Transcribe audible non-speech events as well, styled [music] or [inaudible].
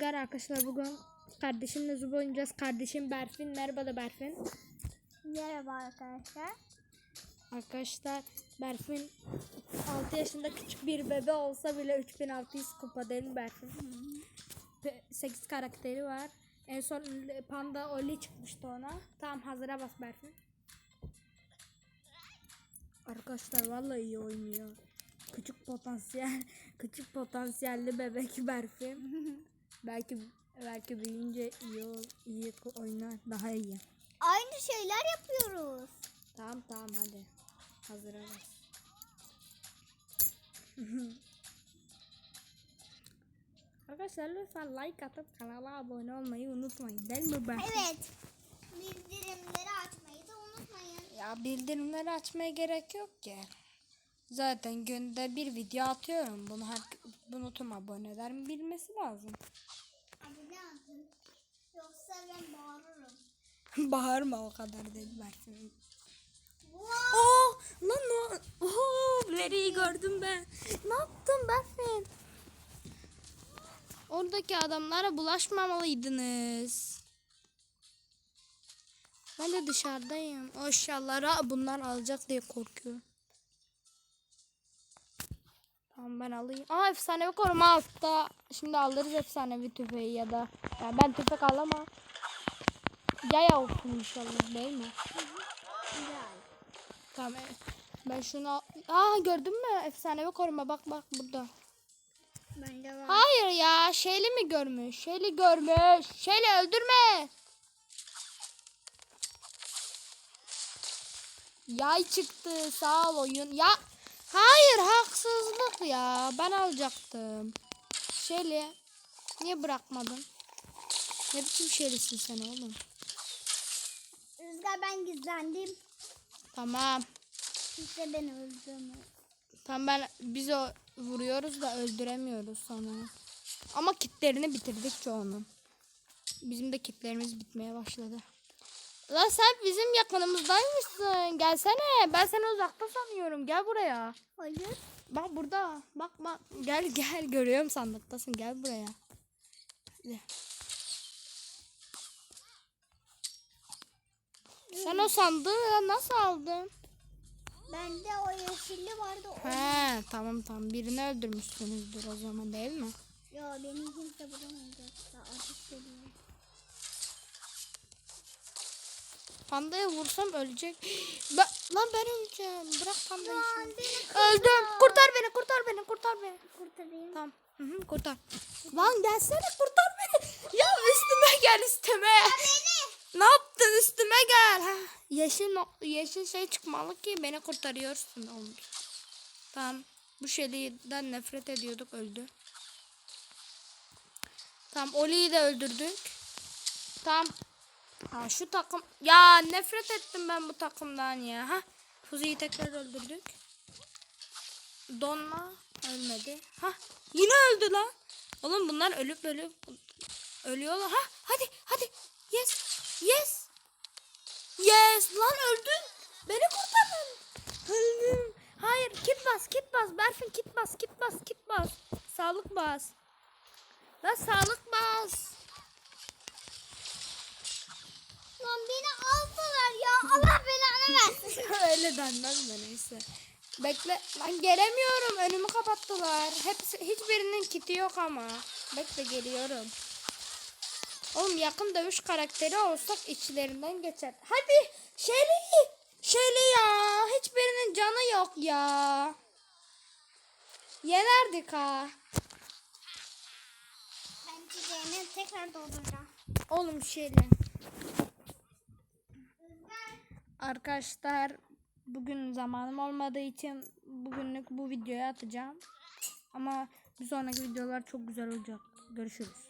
Gar arkadaşlar bugün kardeşimle zub oynayacağız. Kardeşim Berfin. Merhaba da Berfin. Merhaba arkadaşlar. Arkadaşlar Berfin 6 yaşında küçük bir bebe olsa bile 3600 kupa değil Berfin? 8 karakteri var. En son Panda Oli çıkmıştı ona. Tamam hazıra bas Berfin. Arkadaşlar vallahi iyi oynuyor. Küçük potansiyel, [laughs] küçük potansiyelli bebek Berfin. [laughs] belki belki büyüyünce iyi ol- iyi oynar, daha iyi. Aynı şeyler yapıyoruz. Tamam tamam hadi. Hazıra bas. [laughs] Arkadaşlar lütfen like atıp kanala abone olmayı unutmayın. Değil mi ben? Evet. Bildirimleri açmayı da unutmayın. Ya bildirimleri açmaya gerek yok ki. Zaten günde bir video atıyorum. Bunu her bunu tüm abonelerin bilmesi lazım. Abone olun. Yoksa ben bağırırım. [laughs] Bağırma o kadar değil Berfin. Wow. Oh lan o. Oh, Larry'i gördüm ben. Ne yaptın Berfin? Oradaki adamlara bulaşmamalıydınız. Ben de dışarıdayım. O eşyaları bunlar alacak diye korkuyorum. Tamam ben alayım. Aa efsanevi koruma altta. Şimdi alırız efsanevi tüfeği ya da. Ya ben tüfek alamam. Yaya olsun inşallah değil mi? Tamam evet. Ben şunu al- Aa gördün mü? Efsanevi koruma bak bak burada. Bende var. Hayır ya şeyli mi görmüş? Şeyli görmüş. Şeyli öldürme. Yay çıktı sağ ol oyun. Ya hayır haksızlık ya. Ben alacaktım. Şeyli niye bırakmadın? Ne biçim şeylisin sen oğlum? Rüzgar ben gizlendim. Tamam. Kimse beni öldürmüyor. Tamam ben biz o vuruyoruz da öldüremiyoruz sonra. Ama kitlerini bitirdik çoğunu. Bizim de kitlerimiz bitmeye başladı. Lan sen bizim yakınımızdaymışsın. Gelsene. Ben seni uzakta sanıyorum. Gel buraya. Hayır. Bak burada. Bak bak. Gel gel. Görüyorum sandıktasın. Gel buraya. Sen o sandığı nasıl aldın? Bende o yeşilli vardı. O... He tamam tamam. Birini öldürmüşsünüzdür o zaman değil mi? Yo beni kimse bulamadı. Ateş geliyor. Pandaya vursam ölecek. Ben, lan ben öleceğim. Bırak pandayı. Lan Öldüm. Kurtar beni, kurtar beni, kurtar beni. kurtarayım. Tamam. Hı hı, kurtar. Lan gelsene kurtar beni. Ya üstüme gel üstüme. Ne yaptın üstüme gel. Ha, yeşil yeşil şey çıkmalı ki beni kurtarıyorsun oğlum. Tamam. Bu şeyden nefret ediyorduk öldü. Tamam Oli'yi de öldürdük. Tamam. Ha şu takım ya nefret ettim ben bu takımdan ya. Ha Fuzi'yi tekrar öldürdük. Donma ölmedi. Ha yine öldü lan. Oğlum bunlar ölüp ölüp ölüyorlar. Ha hadi hadi. Yes. Yes. Yes lan öldün. Beni kurtarın. Öldüm. Hayır kit bas kit bas. Berfin kit bas kit bas kit bas. Sağlık bas. Lan sağlık bas. Lan beni aldılar ya. Allah belanı versin. [laughs] Öyle denmez de neyse. Bekle. Lan gelemiyorum. Önümü kapattılar. Hepsi hiçbirinin kiti yok ama. Bekle geliyorum. Oğlum yakın dövüş karakteri olsak içlerinden geçer. Hadi Shelly. Shelly ya. Hiçbirinin canı yok ya. Yenerdik ha. Ben çiçeğini tekrar dolduracağım. Oğlum Shelly. Rüzgar. Arkadaşlar bugün zamanım olmadığı için bugünlük bu videoyu atacağım. Ama bir sonraki videolar çok güzel olacak. Görüşürüz.